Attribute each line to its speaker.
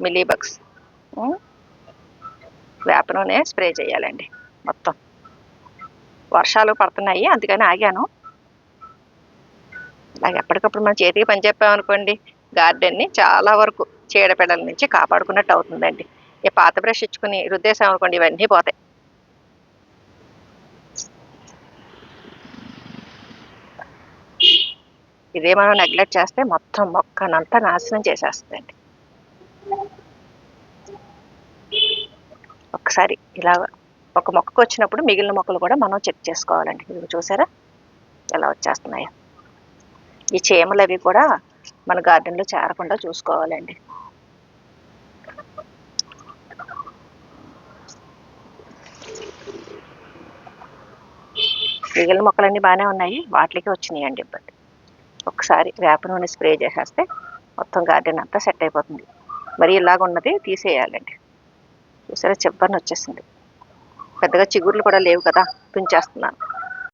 Speaker 1: Mealybugs వేప నూనె spray చేయాలండి మొత్తం. వర్షాలు పడుతున్నాయి అందుకని ఆగాను. అలాగే ఎప్పటికప్పుడు మనం చేతికి పని చెప్పామనుకోండి గార్డెన్ని చాలా వరకు చీడపీడల నుంచి కాపాడుకున్నట్టు అవుతుందండి. ఈ పాత బ్రష్ ఇచ్చుకుని రుద్దేశామనుకోండి ఇవన్నీ పోతాయి. ఇదే మనం నెగ్లెక్ట్ చేస్తే మొత్తం మొక్కనంతా నాశనం చేసేస్తుందండి. ఒకసారి ఇలా ఒక మొక్కకు వచ్చినప్పుడు మిగిలిన మొక్కలు కూడా మనం చెక్ చేసుకోవాలండి. ఇవి చూసారా? ఎలా వచ్చేస్తున్నాయో. ఈ చీమలు అవి కూడా మన గార్డెన్లో చేరకుండా చూసుకోవాలండి. మిగిలిన మొక్కలన్నీ బాగానే ఉన్నాయి. వాటికి వచ్చినాయండి ఇబ్బంది. ఒకసారి వేప నూనె స్ప్రే చేసేస్తే మొత్తం గార్డెన్ అంతా సెట్ అయిపోతుంది. మరి ఇలాగ ఉన్నది తీసేయాలండి. చూసారా చిబ్బర్ని వచ్చేసింది. పెద్దగా చిగుర్లు కూడా లేవు కదా తుంచేస్తున్నాను